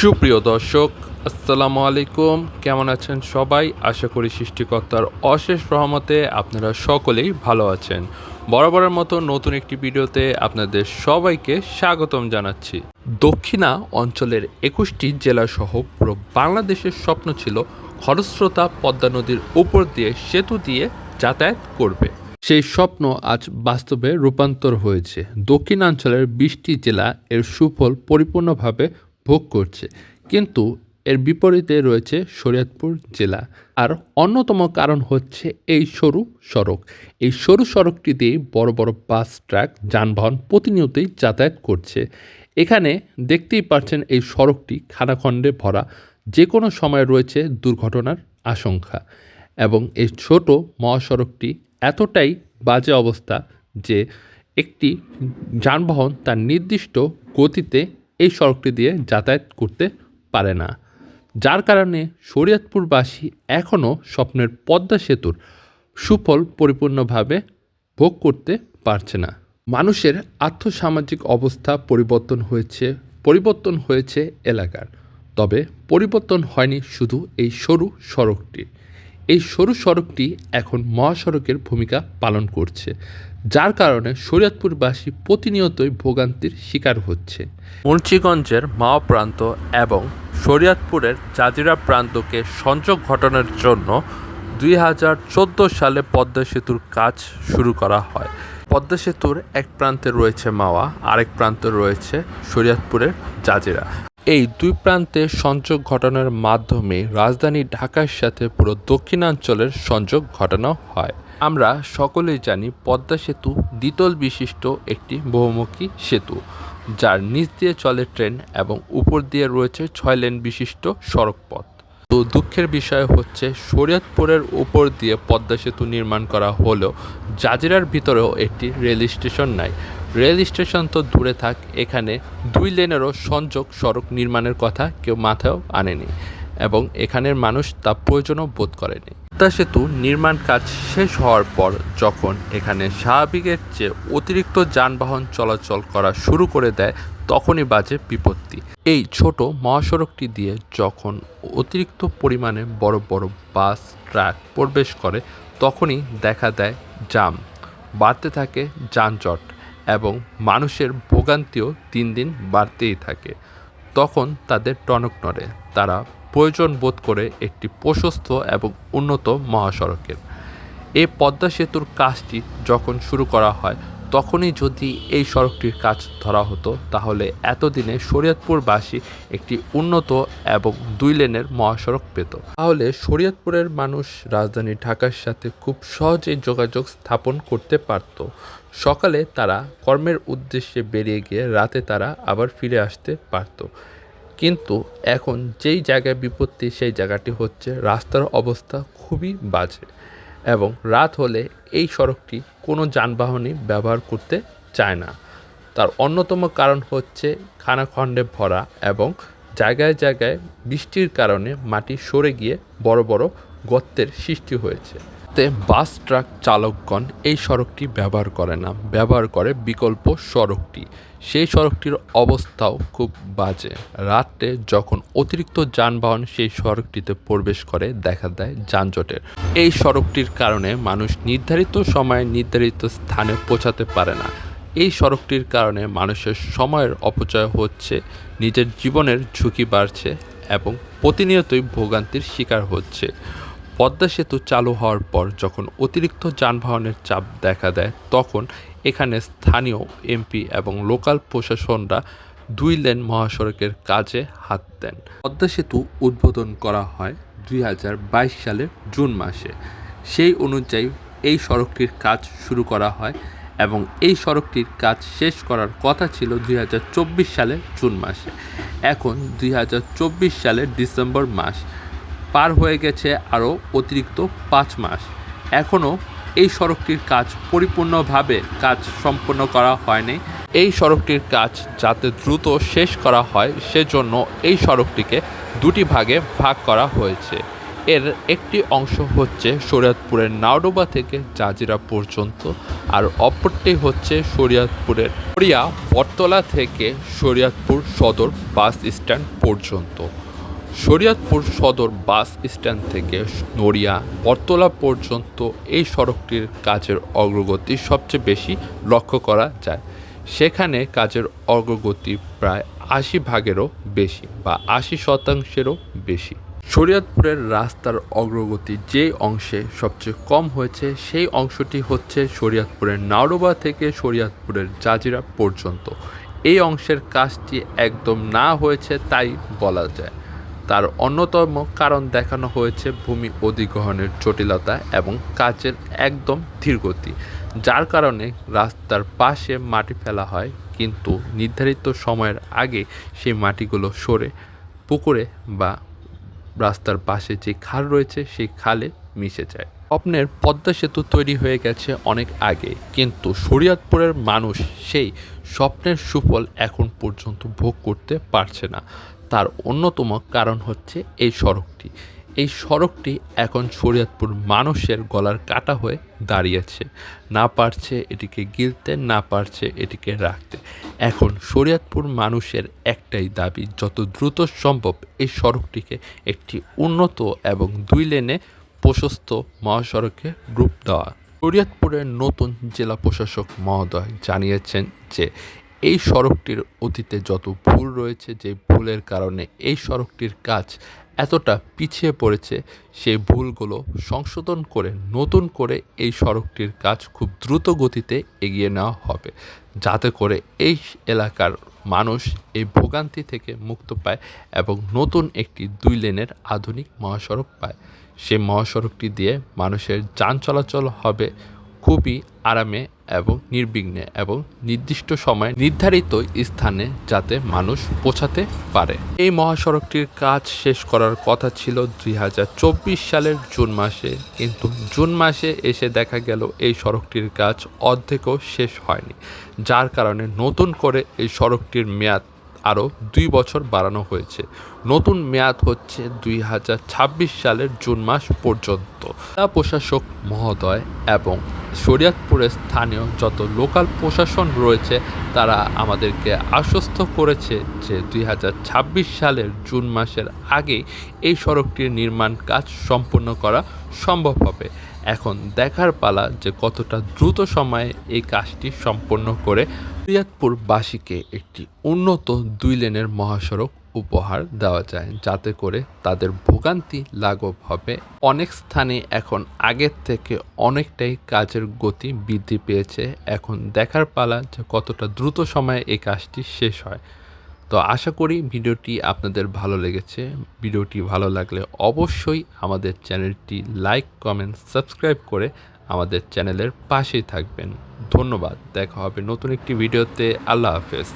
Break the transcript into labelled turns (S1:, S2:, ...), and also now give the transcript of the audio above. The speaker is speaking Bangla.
S1: সুপ্রিয় দর্শক, আসসালামু আলাইকুম। কেমন আছেন সবাই? আশা করি সৃষ্টিকর্তার অশেষ রহমতে আপনারা সকলেই ভালো আছেন। বরাবরের মতো নতুন একটি ভিডিওতে আপনাদের সবাইকে স্বাগতম জানাচ্ছি। দক্ষিণা অঞ্চলের একুশটি জেলাসহ পুরো বাংলাদেশের স্বপ্ন ছিল খরস্রোতা পদ্মা নদীর উপর দিয়ে সেতু দিয়ে যাতায়াত করবে। সেই স্বপ্ন আজ বাস্তবে রূপান্তর হয়েছে। দক্ষিণাঞ্চলের বিশটি জেলা এর সুফল পরিপূর্ণভাবে ভোগ করছে। কিন্তু এর বিপরীতে রয়েছে শরীয়তপুর জেলা। আর অন্যতম কারণ হচ্ছে এই সরু সড়ক। এই সরু সড়কটি দিয়ে বড় বড় বাস, ট্রাক, যানবাহন প্রতিনিয়তই যাতায়াত করছে। এখানে দেখতেই পাচ্ছেন এই সড়কটি খানাখণ্ডে ভরা। যে কোনো সময় রয়েছে দুর্ঘটনার আশঙ্কা। এবং এই ছোট মহাসড়কটি এতটাই বাজে অবস্থা যে একটি যানবাহন তার নির্দিষ্ট গতিতে এই সড়কটি দিয়ে যাতায়াত করতে পারে না। যার কারণে শরীয়তপুরবাসী এখনও স্বপ্নের পদ্মা সেতুর সুফল পরিপূর্ণভাবে ভোগ করতে পারছে না। মানুষের আর্থসামাজিক অবস্থা পরিবর্তন হয়েছে পরিবর্তন হয়েছে এলাকার। তবে পরিবর্তন হয়নি শুধু এই সরু সড়কটি। এই সরু সড়কটি এখন মহাসড়কের ভূমিকা পালন করছে। যার কারণে শরীয়তপুরবাসী প্রতিনিয়তই ভোগান্তির শিকার হচ্ছে। মুন্সীগঞ্জের মাও প্রান্ত এবং শরীয়তপুরের জাজিরা প্রান্তকে সংযোগ ঘটানোর জন্য দুই হাজার চোদ্দ সালে পদ্মা সেতুর কাজ শুরু করা হয়। পদ্মা সেতুর এক প্রান্তে রয়েছে মাওয়া, আরেক প্রান্তে রয়েছে শরীয়তপুরের জাজিরা। এই দুই প্রান্তে সংযোগ ঘটানোর মাধ্যমে রাজধানী ঢাকার সাথে পুরো দক্ষিণাঞ্চলের সংযোগ ঘটানো হয়। আমরা সকলেই জানি পদ্মা সেতু দ্বিতল বিশিষ্ট একটি বহুমুখী সেতু, যার নিচ দিয়ে চলে ট্রেন এবং উপর দিয়ে রয়েছে ছয় লেন বিশিষ্ট সড়কপথ। তো দুঃখের বিষয় হচ্ছে শরীয়তপুরের উপর দিয়ে পদ্মা সেতু নির্মাণ করা হলেও জাজিরার ভিতরেও একটি রেল স্টেশন নাই। রেল স্টেশন তো দূরে থাক, এখানে দুই লেনেরও সংযোগ সড়ক নির্মাণের কথা কেউ মাথায়ও আনেনি এবং এখানের মানুষ তা প্রয়োজনও বোধ করেনি। পদ্মা সেতু নির্মাণ কাজ শেষ হওয়ার পর যখন এখানে স্বাভাবিকের চেয়ে অতিরিক্ত যানবাহন চলাচল করা শুরু করে দেয়, তখনই বাজে বিপত্তি। এই ছোট মহাসড়কটি দিয়ে যখন অতিরিক্ত পরিমাণে বড় বড় বাস, ট্রাক প্রবেশ করে, তখনই দেখা দেয় জাম, বাড়তে থাকে যানজট এবং মানুষের ভোগান্তিও দিন দিন বাড়তেই থাকে। তখন তাদের টনক নড়ে, তারা প্রয়োজন বোধ করে একটি প্রশস্ত এবং উন্নত মহাসড়কের। এই পদ্মা সেতুর কাজটি যখন শুরু করা হয়, তখনই যদি এই সড়কটির কাজ ধরা হতো, তাহলে এতদিনে শরীয়তপুরবাসী একটি উন্নত এবং দুই লেনের মহাসড়ক পেত। তাহলে শরীয়তপুরের মানুষ রাজধানী ঢাকার সাথে খুব সহজেই যোগাযোগ স্থাপন করতে পারত। সকালে তারা কর্মের উদ্দেশ্যে বেরিয়ে গিয়ে রাতে তারা আবার ফিরে আসতে পারত। কিন্তু এখন যেই জায়গায় বিপত্তি, সেই জায়গাটি হচ্ছে রাস্তার অবস্থা খুবই বাজে এবং রাত হলে এই সড়কটি কোনো যানবাহনই ব্যবহার করতে চায় না। তার অন্যতম কারণ হচ্ছে খানাখণ্ডে ভরা এবং জায়গায় জায়গায় বৃষ্টির কারণে মাটি সরে গিয়ে বড় বড় গর্তের সৃষ্টি হয়েছে। তে বাস ট্রাক চালকগণ এই সড়কটি ব্যবহার করে না। ব্যবহার করে বিকল্প সড়কটি। সেই সড়কটির অবস্থাও খুব বাজে। রাতে যখন অতিরিক্ত যানবাহন সেই সড়কটিতে প্রবেশ করে, দেখা দেয় যানজটের। এই সড়কটির কারণে মানুষ নির্ধারিত সময়ে নির্ধারিত স্থানে পৌঁছাতে পারে না। এই সড়কটির কারণে মানুষের সময়ের অপচয় হচ্ছে, নিজের জীবনের ঝুঁকি বাড়ছে এবং প্রতিনিয়তই ভোগান্তির শিকার হচ্ছে। পদ্মা সেতু চালু হওয়ার পর যখন অতিরিক্ত যানবাহনের চাপ দেখা দেয়, তখন এখানে স্থানীয় এমপি এবং লোকাল প্রশাসনরা দুই লেন মহাসড়কের কাজে হাত দেন। পদ্মা সেতু উদ্বোধন করা হয় দুই হাজার বাইশ সালের জুন মাসে। সেই অনুযায়ী এই সড়কটির কাজ শুরু করা হয় এবং এই সড়কটির কাজ শেষ করার কথা ছিল দুই হাজার চব্বিশ সালের জুন মাসে। এখন দুই হাজার চব্বিশ সালের ডিসেম্বর মাস। পার হয়ে গেছে আরও অতিরিক্ত পাঁচ মাস। এখনও এই সড়কটির কাজ পরিপূর্ণভাবে কাজ সম্পন্ন করা হয়নি। এই সড়কটির কাজ যাতে দ্রুত শেষ করা হয়, সেজন্য এই সড়কটিকে দুটি ভাগে ভাগ করা হয়েছে। এর একটি অংশ হচ্ছে শরীয়তপুরের নাওডোবা থেকে জাজিরা পর্যন্ত, আর অপরটি হচ্ছে শরীয়তপুরের হরিয়া বটতলা থেকে শরীয়তপুর সদর বাস স্ট্যান্ড পর্যন্ত। শরীয়তপুর সদর বাস স্ট্যান্ড থেকে নড়িয়া বটতলা পর্যন্ত এই সড়কটির কাজের অগ্রগতি সবচেয়ে বেশি লক্ষ্য করা যায়। সেখানে কাজের অগ্রগতি প্রায় আশি ভাগেরও বেশি বা আশি শতাংশেরও বেশি। শরীয়তপুরের রাস্তার অগ্রগতি যে অংশে সবচেয়ে কম হয়েছে, সেই অংশটি হচ্ছে শরীয়তপুরের নাওডোবা থেকে শরীয়তপুরের জাজিরা পর্যন্ত। এই অংশের কাজটি একদম না হয়েছে, তাই বলা যায়। তার অন্যতম কারণ দেখানো হয়েছে ভূমি অধিগ্রহণের জটিলতা এবং কাজের একদম ধীরগতি যার কারণে রাস্তার পাশে মাটি ফেলা হয়। কিন্তু নির্ধারিত সময়ের আগে সেই মাটিগুলো সরে পুকুরে বা রাস্তার পাশে যে খাল রয়েছে, সেই খালে মিশে যায়। স্বপ্নের পদ্মা সেতু তৈরি হয়ে গেছে অনেক আগে, কিন্তু শরীয়তপুরের মানুষ সেই স্বপ্নের সুফল এখন পর্যন্ত ভোগ করতে পারছে না। তার অন্যতম কারণ হচ্ছে এই সড়কটি। এই সড়কটি এখন শরীয়তপুর মানুষের গলার কাটা হয়ে দাঁড়িয়েছে। না পারছে এটিকে গিলতে, না পারছে এটিকে রাখতে। এখন শরীয়তপুর মানুষের একটাই দাবি, যত দ্রুত সম্ভব এই সড়কটিকে একটি উন্নত এবং দুই লেনে প্রশস্ত মহাসড়কে রূপ দেওয়া। শরীয়তপুরের নতুন জেলা প্রশাসক মহোদয় জানিয়েছেন যে এই সড়কটির অতীতে যত ভুল রয়েছে, যে ভুলের কারণে এই সড়কটির কাজ এতটা পিছিয়ে পড়েছে, সেই ভুলগুলো সংশোধন করে, নতুন করে এই সড়কটির কাজ খুব দ্রুত গতিতে এগিয়ে নেওয়া হবে। যাতে করে এই এলাকার মানুষ এই ভোগান্তি থেকে মুক্ত পায় এবং নতুন একটি দুই লেনের আধুনিক মহাসড়ক পায়। সেই মহাসড়কটি দিয়ে মানুষের যান চলাচল হবে খুবই আরামে এবং নির্বিঘ্নে এবং নির্দিষ্ট সময়ে নির্ধারিত স্থানে যাতে মানুষ পৌঁছাতে পারে। এই মহাসড়কটির কাজ শেষ করার কথা ছিল দুই হাজার চব্বিশ সালের জুন মাসে। কিন্তু জুন মাসে এসে দেখা গেল এই সড়কটির কাজ অর্ধেকও শেষ হয়নি। যার কারণে নতুন করে এই সড়কটির মেয়াদ আরও দুই বছর বাড়ানো হয়েছে। নতুন মেয়াদ হচ্ছে দুই হাজার ছাব্বিশ সালের জুন মাস পর্যন্ত। জেলা প্রশাসক মহোদয় এবং শরীয়তপুরের স্থানীয় যত লোকাল প্রশাসন রয়েছে, তারা আমাদেরকে আশ্বস্ত করেছে যে দুই হাজার ছাব্বিশ সালের জুন মাসের আগে এই সড়কটির নির্মাণ কাজ সম্পূর্ণ করা সম্ভব হবে। এখন দেখার পালা যে কতটা দ্রুত সময়ে এই কাজটি সম্পন্ন করে রিয়াদপুরবাসীকে একটি উন্নত দুই লেনের মহাসড়ক উপহার দেওয়া যায়, যাতে করে তাদের ভোগান্তি লাঘব হবে। অনেক স্থানে এখন আগের থেকে অনেকটাই কাজের গতি বৃদ্ধি পেয়েছে। এখন দেখার পালা যে কতটা দ্রুত সময়ে এই কাজটি শেষ হয় তো আশা করি ভিডিওটি আপনাদের ভালো লেগেছে। ভিডিওটি ভালো লাগলে অবশ্যই আমাদের চ্যানেলটি লাইক, কমেন্ট, সাবস্ক্রাইব করে আমাদের চ্যানেলের পাশেই থাকবেন। ধন্যবাদ। দেখা হবে নতুন একটি ভিডিওতে। আল্লাহ হাফেজ।